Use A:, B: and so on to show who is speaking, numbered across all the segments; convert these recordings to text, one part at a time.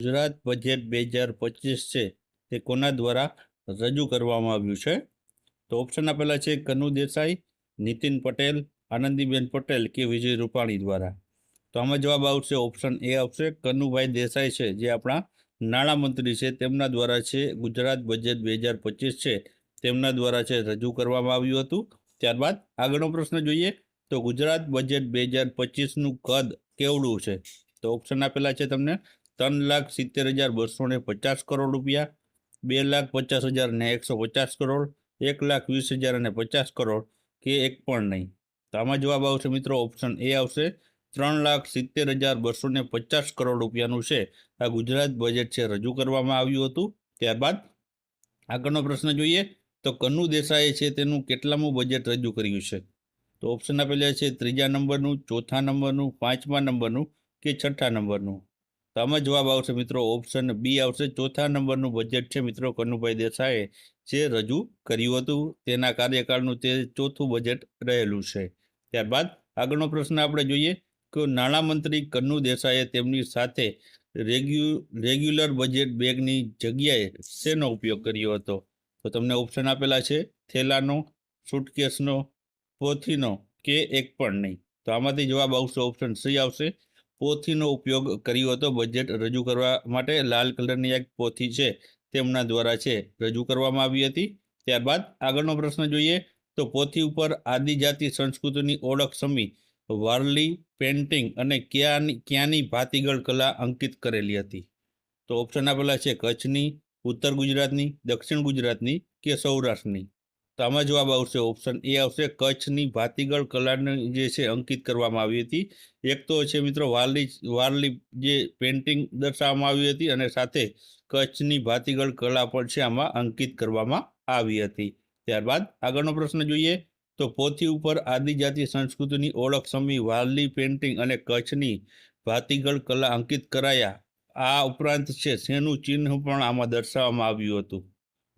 A: Gujarat budget બે હજાર પચીસ છે તે કોના દ્વારા રજૂ કરવામાં આવ્યું છે? તો ઓપ્શન આપેલા છે કનુ દેસાઈ, નીતિન પટેલ, આનંદીબેન પટેલ કે વિજય રૂપાણી દ્વારા. તો આમાં જવાબ આવશે ઓપ્શન એ આવશે. કનુભાઈ દેસાઈ છે જે આપણા નાણામંત્રી છે. તેમના દ્વારા છે ગુજરાત બજેટ બે હજાર પચીસ છે. તેમના દ્વારા છે રજૂ કરવામાં આવ્યું હતું. ત્યારબાદ આગળનો પ્રશ્ન જોઈએ તો ગુજરાત બજેટ બે હજાર પચીસનું કદ કેવડું છે? તો ઓપ્શન આપેલા છે તમને ત્રણ લાખ સિત્તેર હજાર બસો ને પચાસ કરોડ રૂપિયા, બે લાખ પચાસ હજાર ને એકસો પચાસ કરોડ, એક લાખ વીસ હજાર અને પચાસ કરોડ, કે એક પણ નહીં. તો આમાં જવાબ આવશે મિત્રો ઓપ્શન એ આવશે, ત્રણ લાખ સિત્તેર હજાર બસો ને પચાસ કરોડ રૂપિયાનું છે. આ ગુજરાત બજેટ છે રજૂ કરવામાં આવ્યું હતું. ત્યારબાદ આગળનો પ્રશ્ન જોઈએ, તો કનુ દેસાઈએ છે તેનું કેટલામું બજેટ રજૂ કર્યું છે? તો ઓપ્શન આપેલા છે ત્રીજા નંબરનું, ચોથા નંબરનું, પાંચમા નંબરનું કે છઠ્ઠા નંબરનું? તો આમાં જવાબ આવશે મિત્રો ઓપ્શન બી આવશે. ચોથા નંબરનું બજેટ છે મિત્રો કનુભાઈ દેસાઈએ જે રજૂ કર્યું હતું. તેના કાર્યકાળનું તે ચોથું બજેટ રહેલું છે. ત્યારબાદ આગળનો પ્રશ્ન આપણે જોઈએ કે નાણામંત્રી કન્નુ દેસાઈએ તેમની સાથે રેગ્યુ, રેગ્યુલર બજેટ બેગની જગ્યાએ શેનો ઉપયોગ કર્યો હતો? તો તમને ઓપ્શન આપેલા છે, થેલાનો સુટકેસનો પોથીનો કે એક પણ નહીં. તો આમાંથી જવાબ આવશે ઓપ્શન સી આવશે. પોથીનો ઉપયોગ કર્યો હતો. બજેટ રજૂ કરવા માટે લાલ કલરની એક પોથી છે, તેમના દ્વારા છે, રજૂ કરવામાં આવી હતી. ત્યારબાદ આગળનો પ્રશ્ન જોઈએ તો પોથી ઉપર આદિજાતિ સંસ્કૃતિની ઓળખ સમી વારલી પેન્ટિંગ અને ક્યાંની ક્યાંની ભાતીગળ કલા અંકિત કરેલી હતી? તો ઓપ્શન આપેલા છે કચ્છની, ઉત્તર ગુજરાતની, દક્ષિણ ગુજરાતની કે સૌરાષ્ટ્રની? તો આમાં જવાબ આવશે ઓપ્શન એ આવશે. કચ્છની ભાતીગળ કલાને જે છે અંકિત કરવામાં આવી હતી. એક તો છે મિત્રો વારલી વારલી જે પેન્ટિંગ દર્શાવવામાં આવી હતી અને સાથે કચ્છની ભાતીગળ કલા પણ છે આમાં અંકિત કરવામાં આવી હતી. ત્યારબાદ આગળનો પ્રશ્ન જોઈએ તો પોથી ઉપર આદિજાતિ સંસ્કૃતિની ઓળખ સમી વારલી પેન્ટિંગ અને કચ્છની ભાતીગળ કલા અંકિત કરાયા. આ ઉપરાંત છે શેનું ચિહ્ન પણ આમાં દર્શાવવામાં આવ્યું હતું.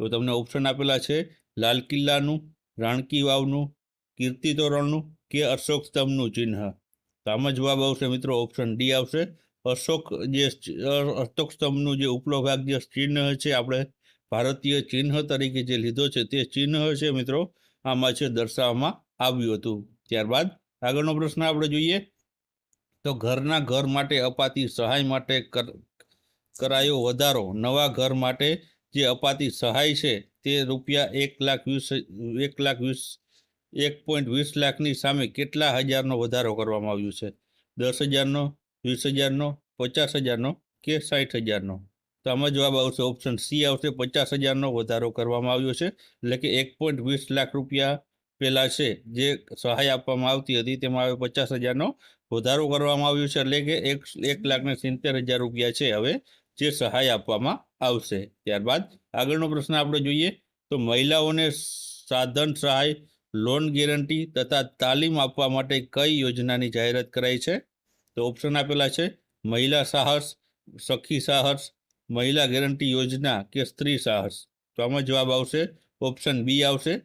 A: તો તમને ઓપ્શન આપેલા છે લાલ કિલ્લાનું, રાણકી વાવનું, કીર્તિ તોરણનું કે અશોક સ્તંભનું ચિહ્ન? આમાં જવાબ આવશે મિત્રો ઓપ્શન ડી આવશે. અશોક જે અશોક સ્તંભનું જે ઉપલો ભાગ જે ચિહ્ન છે, આપણે ભારતીય ચિહ્ન તરીકે જે લીધો છે, તે ચિહ્ન છે મિત્રો, આમાં છે દર્શાવવામાં આવ્યું હતું. ત્યારબાદ આગળનો પ્રશ્ન આપણે જોઈએ. તો ઘરના ઘર માટે અપાતી સહાય માટે કરાયો વધારો. નવા ઘર માટે જે અપાતી સહાય છે તે રૂપિયા એક લાખ વીસ, એક લાખ વીસ, એક પોઈન્ટ વીસ લાખની સામે કેટલા હજારનો વધારો કરવામાં આવ્યો છે? દસ હજારનો, વીસ હજારનો, પચાસ હજારનો કે સાઠ હજારનો? તો આમાં જવાબ આવશે ઓપ્શન સી આવશે. પચાસ હજારનો વધારો કરવામાં આવ્યો છે. એટલે કે એક પોઈન્ટ વીસ લાખ રૂપિયા પહેલાં છે જે સહાય આપવામાં આવતી હતી તેમાં હવે પચાસ હજારનો વધારો કરવામાં આવ્યો છે. એટલે કે એક એક લાખને સિત્તેર હજાર રૂપિયા છે હવે જે સહાય આપવામાં આવશે. ત્યારબાદ આગળનો પ્રશ્ન આપણે જોઈએ તો મહિલાઓને સાધન સહાય લોન ગેરંટી તથા તાલીમ આપવા માટે કઈ યોજનાની જાહેરાત કરાઈ છે? તો ઓપ્શન આપેલા છે, મહિલા સાહસ, સખી સાહસ, મહિલા ગેરંટી યોજના કે સ્ત્રી સાહસ. તો આમાં જવાબ આવશે ઓપ્શન બી આવશે,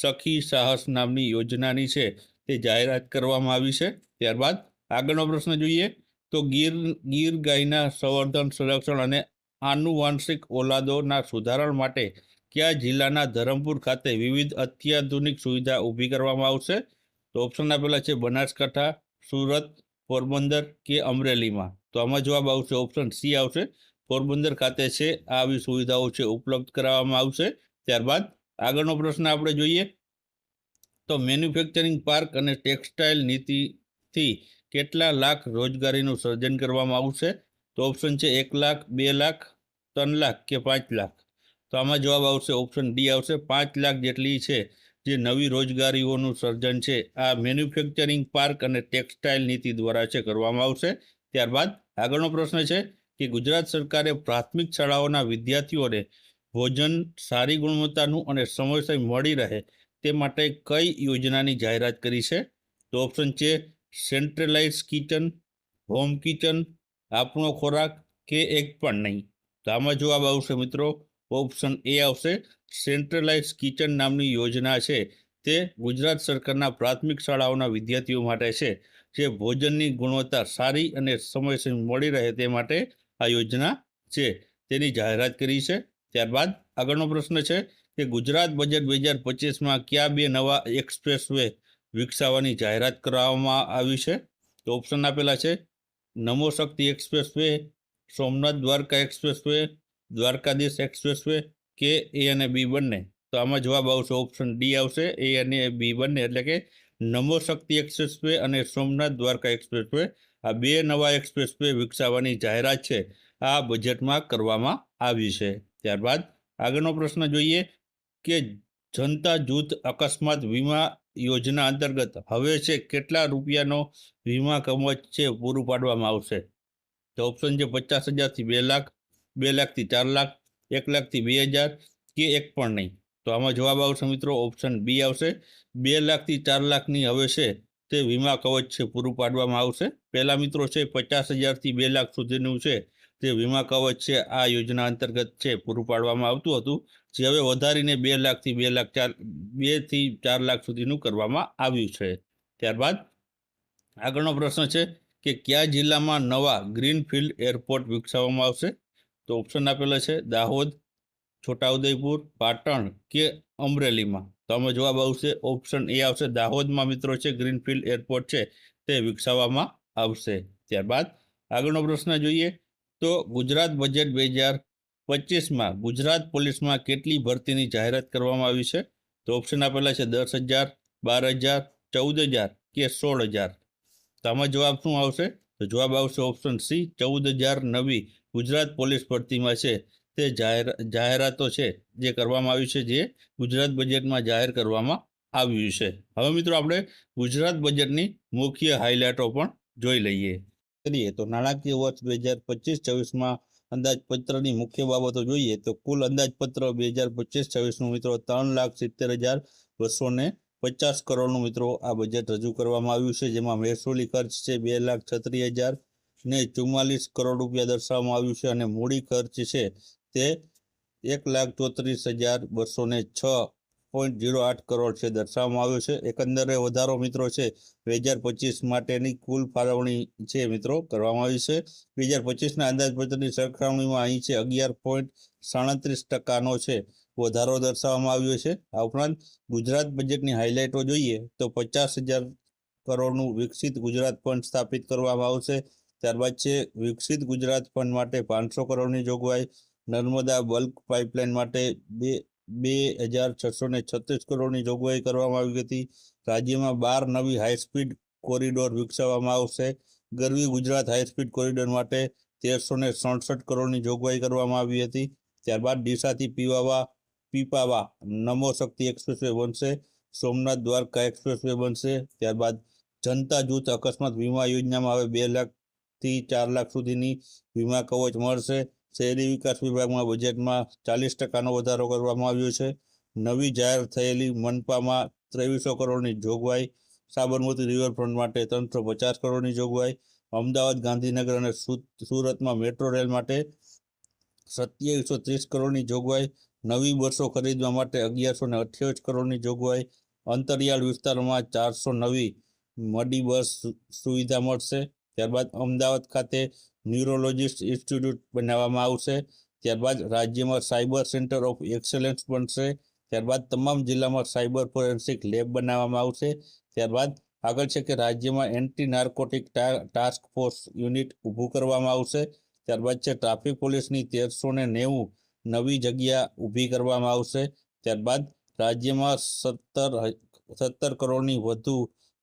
A: સખી સાહસ નામની યોજનાની છે તે જાહેરાત કરવામાં આવી છે. ત્યારબાદ આગળનો પ્રશ્ન જોઈએ તો ગીર ગીર ગાયના સંવર્ધન, સંરક્ષણ અને આનુવાંશિક ઓલાદોના સુધારણ માટે કયા જિલ્લાના ધરમપુર ખાતે વિવિધ અત્યાધુનિક સુવિધા ઊભી કરવામાં આવશે? તો ઓપ્શન આપેલા છે બનાસકાંઠા, સુરત, પોરબંદર કે અમરેલીમાં. તો આમાં જવાબ આવશે ઓપ્શન સી આવશે. પોરબંદર ખાતે છે આવી સુવિધાઓ છે ઉપલબ્ધ કરાવવામાં આવશે. ત્યારબાદ આગળનો પ્રશ્ન આપણે જોઈએ. તો મેન્યુફેક્ચરિંગ પાર્ક અને ટેક્સટાઇલ નીતિથી કેટલા લાખ રોજગારીનું સર્જન કરવામાં આવશે તો ઓપ્શન છે એક લાખ, બે લાખ, ત્રણ લાખ કે પાંચ લાખ. તો આમાં જવાબ આવશે ઓપ્શન ડી આવશે. પાંચ લાખ જેટલી છે જે નવી રોજગારીઓનું સર્જન છે, આ મેન્યુફેક્ચરિંગ પાર્ક અને ટેક્સટાઇલ નીતિ દ્વારા છે કરવામાં આવશે. ત્યારબાદ આગળનો પ્રશ્ન છે કે ગુજરાત સરકારે પ્રાથમિક શાળાઓના વિદ્યાર્થીઓને ભોજન સારી ગુણવત્તાનું અને સમયસર મળી રહે તે માટે કઈ યોજનાની જાહેરાત કરી છે? તો ઓપ્શન છે સેન્ટ્રલાઇઝ કિચન હોમ કિચન આપણો ખોરાક કે એક પણ નહીં. તો આમાં જવાબ આવશે મિત્રો ઓપ્શન એ આવશે. સેન્ટ્રલાઇઝ કિચન નામની યોજના છે. તે ગુજરાત સરકારના પ્રાથમિક શાળાઓના વિદ્યાર્થીઓ માટે છે, જે ભોજનની ગુણવત્તા સારી અને સમયસર મળી રહે તે માટે આ યોજના છે. તેની જાહેરાત કરી છે. ત્યારબાદ આગળનો પ્રશ્ન છે કે ગુજરાત બજેટ બે હજાર પચીસમાં કયા બે નવા એક્સપ્રેસ વે વિકસાવવાની જાહેરાત કરવામાં આવી છે. તો ઓપ્શન આપેલા છે, Namo Shakti expressway Somnath Dwarka expressway Dwarkadhish expressway કે એ અને બી બંને. તો આમાં જવાબ આવશે ઓપ્શન ડી આવશે, એ અને બી બંને. એટલે કે નમો શક્તિ એક્સપ્રેસ વે અને સોમનાથ દ્વારકા એક્સપ્રેસ વે આ બે નવા એક્સપ્રેસ વે વિકસાવવાની જાહેરાત છે. આ બજેટમાં કરવામાં આવી છે. ત્યારબાદ આગળનો પ્રશ્ન જોઈએ કે જનતા જૂથ અકસ્માત વીમા યોજના અંતર્ગત હવે છે કેટલા રૂપિયાનો વીમા કવચ છે પૂરું પાડવામાં આવશે? તો ઓપ્શન છે પચાસ હજારથી બે લાખ, બે લાખથી ચાર લાખ, એક લાખથી બે હજાર કે એક પણ નહીં. તો આમાં જવાબ આવશે મિત્રો ઓપ્શન બી આવશે. બે લાખથી ચાર લાખની હવે છે તે વીમા કવચ છે પૂરું પાડવામાં આવશે. પહેલાં મિત્રો છે પચાસ હજારથી બે લાખ સુધીનું છે તે વીમા કવચ છે, આ યોજના અંતર્ગત છે, પૂરું પાડવામાં આવતું હતું, જે હવે વધારીને બે લાખથી બે લાખ ચાર, બેથી ચાર લાખ સુધીનું કરવામાં આવ્યું છે. ત્યારબાદ આગળનો પ્રશ્ન છે કે કયા જિલ્લામાં નવા ગ્રીનફિલ્ડ એરપોર્ટ વિકસાવવામાં આવશે? તો ઓપ્શન આપેલા છે દાહોદ, છોટાઉદેપુર, પાટણ કે અમરેલીમાં. તો આમાં જવાબ આવશે, ઓપ્શન એ આવશે દાહોદમાં મિત્રો છે ગ્રીનફિલ્ડ એરપોર્ટ છે તે વિકસાવવામાં આવશે. ત્યારબાદ આગળનો પ્રશ્ન જોઈએ તો ગુજરાત બજેટ બે હજાર પચીસમાં ગુજરાત પોલીસમાં કેટલી ભરતીની જાહેરાત કરવામાં આવી છે? તો ઓપ્શન આપેલા છે દસ હજાર, બાર હજાર, ચૌદ હજાર કે સોળ હજાર? તો આમાં જવાબ શું આવશે? તો જવાબ આવશે ઓપ્શન સી ચૌદ હજાર નવી ગુજરાત પોલીસ ભરતીમાં છે. તે જાહેર, જાહેરાતો છે જે કરવામાં આવી છે, જે ગુજરાત બજેટમાં જાહેર કરવામાં આવ્યું છે. હવે મિત્રો આપણે ગુજરાત બજેટની મુખ્ય હાઇલાઇટો પણ જોઈ લઈએ. કરીએ તો નાણાકીય વર્ષ બે હજાર પચીસ છવ્વીસમાં અંદાજપત્રની મુખ્ય બાબતો જોઈએ તો કુલ અંદાજપત્ર બે હજાર પચીસ છવ્વીસનું મિત્રો ત્રણ લાખ સિત્તેર હજાર બસો ને પચાસ કરોડનું મિત્રો આ બજેટ રજૂ કરવામાં આવ્યું છે. જેમાં મહેસૂલી ખર્ચ છે બે લાખ છત્રીસ હજાર ને ચુમ્માલીસ કરોડ રૂપિયા દર્શાવવામાં આવ્યું છે અને મૂડી ખર્ચ છે તે એક લાખ ચોત્રીસ હજાર બસો ને છ પોઈન્ટ ઝીરો આઠ કરોડ છે દર્શાવવામાં આવ્યો છે. એકંદરે વધારો મિત્રો છે બે હજાર પચીસ માટેની કુલ ફાળવણી છે મિત્રો કરવામાં આવી છે. બે હજાર પચીસના અંદાજપત્રની સરખામણીમાં અહીં છે અગિયાર પોઈન્ટ સાડત્રીસ ટકાનો છે વધારો દર્શાવવામાં આવ્યો છે. આ ઉપરાંત ગુજરાત બજેટની હાઇલાઇટો જોઈએ તો પચાસ હજાર કરોડનું વિકસિત ગુજરાત ફંડ સ્થાપિત કરવામાં આવશે. ત્યારબાદ છે વિકસિત ગુજરાત ફંડ માટે પાંચસો કરોડની જોગવાઈ. નર્મદા બલ્ક પાઇપલાઇન માટે બે બે હજાર છસો ને છત્રીસ કરોડની જોગવાઈ કરવામાં આવી હતી. રાજ્યમાં બાર નવી હાઈસ્પીડ કોરિડોર વિકસાવવામાં આવશે. ગરવી ગુજરાત હાઈસ્પીડ કોરિડોર માટે તેરસો ને સડસઠ કરોડની જોગવાઈ કરવામાં આવી હતી. ત્યારબાદ ડીસાથી પીવાવા, પીપાવા નમો શક્તિ એક્સપ્રેસવે બનશે. સોમનાથ દ્વારકા એક્સપ્રેસવે બનશે. ત્યારબાદ જનતા જૂથ અકસ્માત વીમા યોજનામાં હવે બે લાખથી ચાર લાખ સુધીની વીમા કવચ મળશે. શહેરી વિકાસ વિભાગમાં બજેટમાં ચાલીસ ટકાનો વધારો કરવામાં આવ્યો છે. નવી જાહેર થયેલી મનપામાં ત્રેવીસો કરોડની જોગવાઈ. સાબરમતી રિવરફ્રન્ટ માટે ત્રણસો પચાસ કરોડની જોગવાઈ. અમદાવાદ, ગાંધીનગર અને સુરતમાં મેટ્રો રેલ માટે સત્યાવીસો ત્રીસ કરોડની જોગવાઈ. નવી બસો ખરીદવા માટે અગિયારસો ને અઠ્યાવીસ કરોડની જોગવાઈ. અંતરિયાળ વિસ્તારોમાં ચારસો નવી મડી બસ સુવિધા મળશે. ત્યારબાદ અમદાવાદ ખાતે ન્યુરોલોજીસ્ટ ઇન્સ્ટિટ્યૂટ બનાવવામાં આવશે. ત્યારબાદ રાજ્યમાં સાયબર સેન્ટર ઓફ એક્સેલન્સ બનશે. ત્યારબાદ તમામ જિલ્લામાં સાયબર ફોરેન્સિક લેબ બનાવવામાં આવશે. ત્યારબાદ આગળ છે કે રાજ્યમાં anti narcotic task force unit ઊભું કરવામાં આવશે. ત્યારબાદ છે ટ્રાફિક પોલીસની તેરસો ને નેવું નવી જગ્યા ઊભી કરવામાં આવશે. ત્યારબાદ રાજ્યમાં સત્તર સત્તર કરોડની વધુ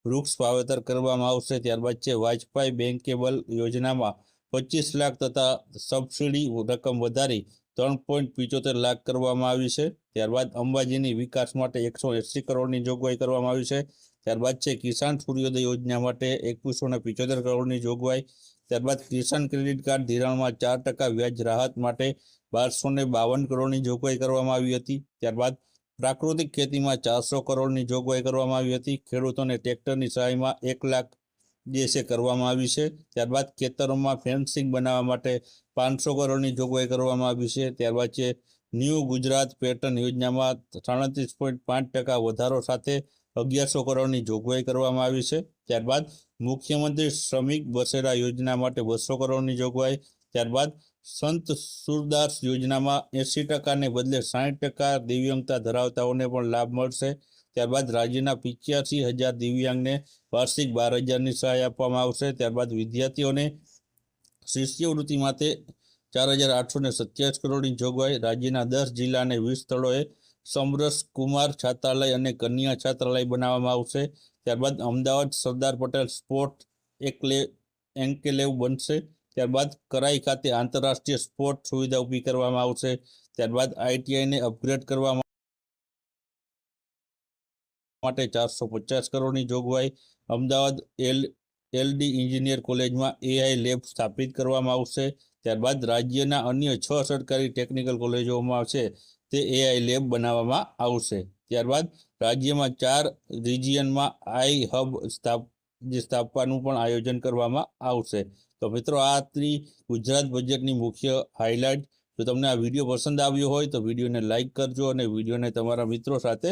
A: વૃક્ષ વાવેતર કરવામાં આવશે. ત્યારબાદ છે વાજપાઈ બેન્કેબલ યોજનામાં પચીસ લાખ તથા સબસિડી રકમ વધારી ત્રણ પોઈન્ટ પિચોતેર લાખ કરવામાં આવી છે. ત્યારબાદ અંબાજીની વિકાસ માટે એકસો એંસી કરોડની જોગવાઈ કરવામાં આવી છે. ત્યારબાદ છે, કિસાન સૂર્યોદય યોજના માટે એકવીસો પિચોતેર કરોડની જોગવાઈ. ત્યારબાદ કિસાન ક્રેડિટ કાર્ડ ધિરાણમાં ચાર ટકા વ્યાજ રાહત માટે બારસો બાવન કરોડની જોગવાઈ કરવામાં આવી હતી. ત્યારબાદ પ્રાકૃતિક ખેતીમાં ચારસો કરોડની જોગવાઈ કરવામાં આવી હતી. ખેડૂતોને ટ્રેક્ટરની સહાયમાં એક લાખ દેશે કરવામાં આવી છે. ત્યારબાદ ખેતરોમાં ફેન્સિંગ બનાવવા માટે પાંચસો કરોડની જોગવાઈ કરવામાં આવી છે. ત્યારબાદ છે, ન્યૂ ગુજરાત પેટર્ન યોજનામાં સાડત્રીસ પોઈન્ટ પાંચ ટકા વધારો સાથે અગિયારસો કરોડની જોગવાઈ કરવામાં આવી છે. ત્યારબાદ મુખ્યમંત્રી શ્રમિક બસેરા યોજના માટે બસો કરોડની જોગવાઈ. ત્યારબાદ સંત સુરદાસ યોજનામાં એંસી ટકાને બદલે સાઠ ટકા દિવ્યાંગતા ધરાવતાઓને પણ લાભ મળશે. ત્યારબાદ રાજ્યના પિચ્યાસી હજાર દિવ્યાંગને વાર્ષિક બાર હજારની સહાય આપવામાં આવશે. ત્યારબાદ વિદ્યાર્થીઓને શિષ્યવૃત્તિ માટે ચાર હજાર આઠસો ને સત્યાવીસ કરોડની જોગવાઈ. રાજ્યના દસ જિલ્લા અને વીસ સ્થળોએ સમરસ કુમાર છાત્રાલય અને કન્યા છાત્રાલય બનાવવામાં આવશે. ત્યારબાદ અમદાવાદ સરદાર પટેલ સ્પોર્ટ એકલે એન્કેલેવ બનશે. ત્યારબાદ કરાઈ ખાતે આંતરરાષ્ટ્રીય સ્પોર્ટ સુવિધા ઊભી કરવામાં આવશે. ત્યારબાદ આઈટીઆઈને અપગ્રેડ કરવા માટે ચારસો પચાસ કરોડની જોગવાઈ. અમદાવાદ એલ, એલડી એન્જિનિયર કોલેજમાં એઆઈ લેબ સ્થાપિત કરવામાં આવશે. ત્યારબાદ રાજ્યના અન્ય છ સરકારી ટેકનિકલ કોલેજોમાં છે તે એઆઈ લેબ બનાવવામાં આવશે. ત્યારબાદ રાજ્યમાં ચાર રિજિયનમાં આઈ હબ સ્થાપ સ્થાપવાનું પણ આયોજન કરવામાં આવશે. તો મિત્રો આ હતી ગુજરાત બજેટની મુખ્ય હાઇલાઇટ જો તમને આ વીડિયો પસંદ આવ્યો હોય તો વિડીયોને લાઇક કરજો અને વિડીયોને તમારા મિત્રો સાથે